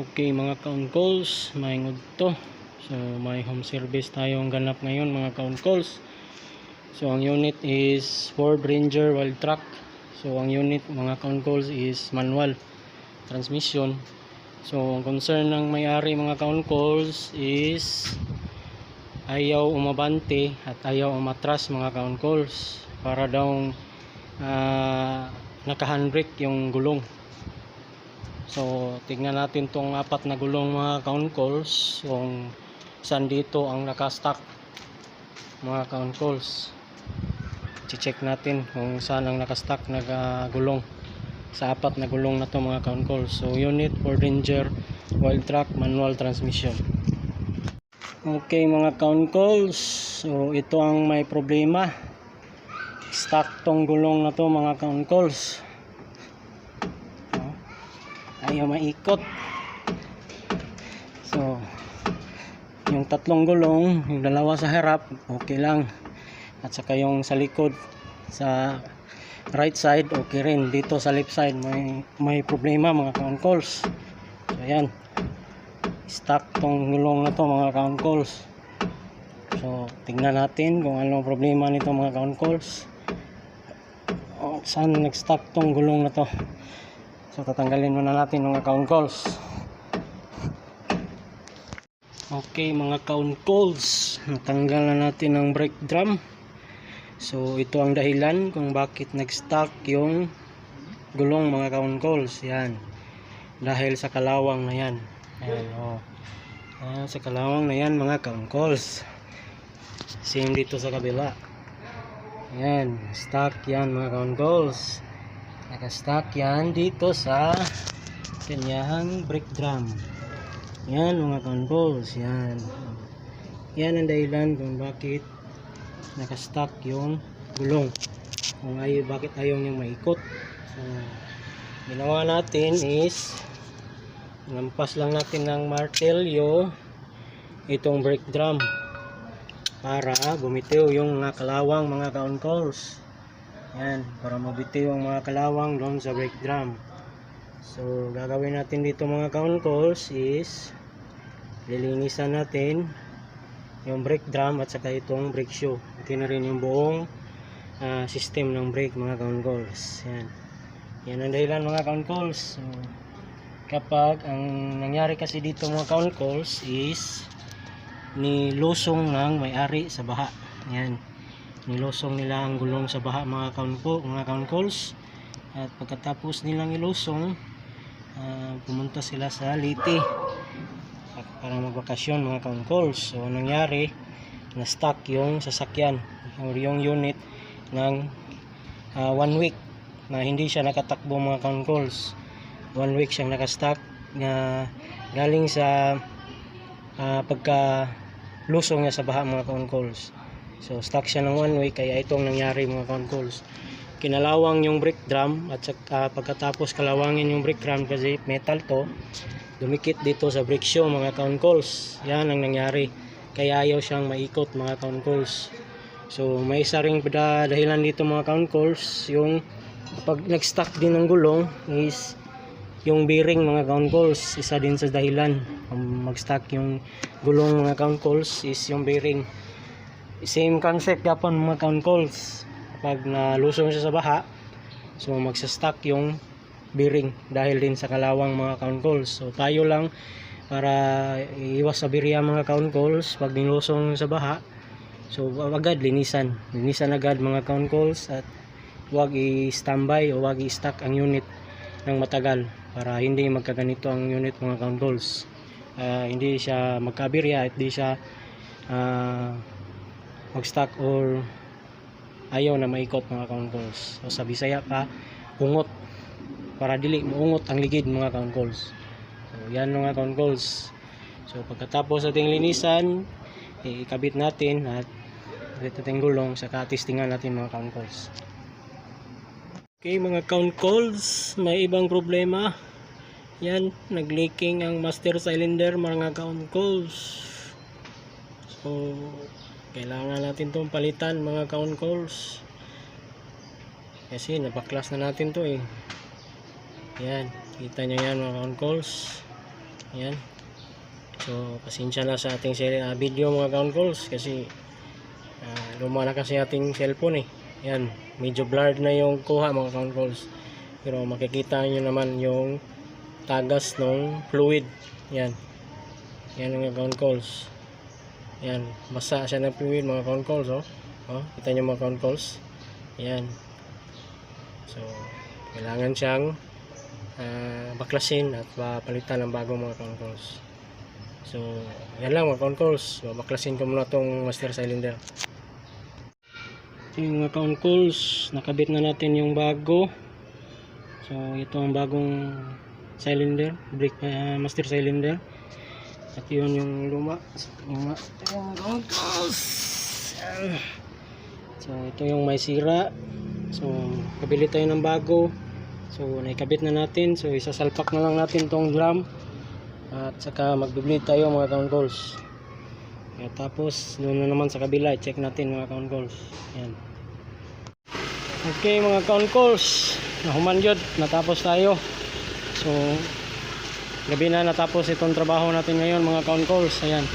Okay mga ka-uncles, maingod to. So may home service tayong ganap ngayon mga ka-uncles. So ang unit is Ford Ranger Wild Truck. So ang unit mga ka-uncles is manual transmission. So ang concern ng may-ari mga ka-uncles is ayaw umabante at ayaw umatras mga ka-uncles para daw uh, naka-handbrake yung gulong. So, tingnan natin tong apat na gulong mga councals kung saan dito ang nakastock mga councals. I-check natin kung saan ang nakastock na ah, gulong sa apat na gulong na to mga councals. So, unit for Ranger Wild Truck Manual Transmission. Okay mga councals, so ito ang may problema. Stock tong gulong na to mga councals ayaw maikot. So yung tatlong gulong yung dalawa sa harap okay lang. At saka yung sa likod sa right side okay rin. Dito sa left side may may problema mga councals so ayan. Stuck tong gulong na to mga councals so tingnan natin kung anong problema nito mga councals oh, saan nag-stuck tong gulong na to So tatanggalin muna natin mga count calls. Okay mga count calls, natanggal na natin ang brake drum. So ito ang dahilan kung bakit nag-stuck yung gulong mga count calls. Yan. Dahil sa kalawang na yan. Ayan, oh. Ayan, sa kalawang na yan mga count calls. Same dito sa kabila. Ayan, stuck yan mga count calls nakastock yan dito sa kanyang brake drum. Yan mga controls yan. Yan ang dahilan kung bakit nakastock yung gulong. Kung ayaw, bakit ayaw niyang maikot. So ginawa natin is lampas lang natin ng martelyo itong brake drum para bumitiw yung mga kalawang mga councals yan, para mabitiw ang mga kalawang doon sa brake drum. So, gagawin natin dito mga councals is lilinisan natin yung brake drum at saka itong brake shoe. Ito na rin yung buong uh, system ng brake mga councals. Yan. Yan ang dahilan mga councals. So, kapag ang nangyari kasi dito mga councals is nilusong ng may-ari sa baha. Yan nilusong nila ang gulong sa baha mga kaunko, mga kaunkos at pagkatapos nilang ilusong uh, pumunta sila sa Liti para magbakasyon mga kaunkos so nangyari? Na stuck yung sasakyan or yung unit ng uh, one week na hindi siya nakatakbo mga kaunkos one week siyang nakastuck na galing sa uh, pagka lusong niya sa baha mga kaunkos So stuck siya ng one way kaya itong nangyari mga concols. Kinalawang yung brake drum at saka pagkatapos kalawangin yung brake drum kasi metal to, dumikit dito sa brake shoe mga concols. Yan ang nangyari. Kaya ayaw siyang maikot mga concols. So may isa ring dahilan dito mga concols yung pag nag-stuck din ng gulong is yung bearing mga concols isa din sa dahilan mag-stuck yung gulong mga concols is yung bearing same concept yapon mga count calls. Pag nalusong siya sa baha so magsa-stuck yung bearing dahil din sa kalawang mga count calls. So tayo lang para iwas sa birya mga count calls. Pag nilusong sa baha so agad linisan. Linisan agad mga count calls at huwag i-standby o huwag i-stack ang unit ng matagal para hindi magkaganito ang unit mga count calls. Uh, hindi siya magkabirya at hindi siya uh, mag-stock or ayaw na maikot mga councals so sa Bisaya pa ungot. Para dili maungot ang ligid mga councals so yan mga councals so pagkatapos ating linisan ikabit natin at dito ating gulong sa testingan natin mga councals okay mga councals may ibang problema. Yan nag-leaking ang master cylinder mga councals so kailangan natin itong palitan mga count calls kasi napaklas na natin to eh yan kita nyo yan mga count calls Ayan. So, pasensya na sa ating ah, video mga count calls kasi ah, luma na kasi ating cellphone eh. Ayan, medyo blurred na yung kuha mga count calls. Pero makikita nyo naman yung tagas ng fluid. Ayan. Ayan ang mga count calls. Ayan, basa siya ng fluid mga count calls oh. Oh, kita nyo mga count calls. Ayan. So, kailangan siyang ah, baklasin at papalitan ng bagong mga count calls. So, yan lang mga count calls. So, baklasin ko muna tong master cylinder. Yung mga count calls. Nakabit na natin yung bago. So, ito ang bagong cylinder. Brake, ah, master cylinder. At yun yung luma. Luma. Yung. Ayan. So, ito yung may sira. So, kabili tayo ng bago. So, naikabit na natin. So, isasalpak na lang natin tong drum. At saka mag-bleed tayo mga count calls. At tapos, doon na naman sa kabila, check natin mga count calls. Yan. Okay mga count calls. Nahuman yun. Natapos tayo. So, gabi na natapos itong trabaho natin ngayon mga count calls. Ayan.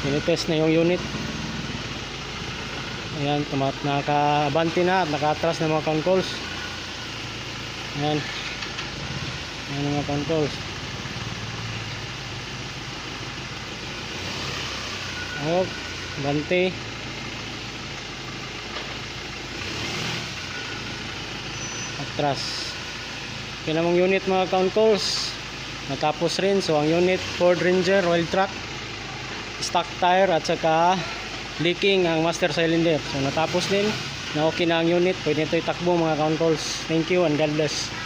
Tinitest na yung unit. Ayan, tumat naka-abante na at naka-atras na mga count calls. Ayan. Ayan mga count calls. Oh, bante. Atras. Yan namang unit mga count calls. Natapos rin. So, ang unit Ford Ranger oil truck. Stock tire at saka leaking ang master cylinder. So, natapos din. Na okay na ang unit. Pwede ito itakbo mga count calls. Thank you and God bless.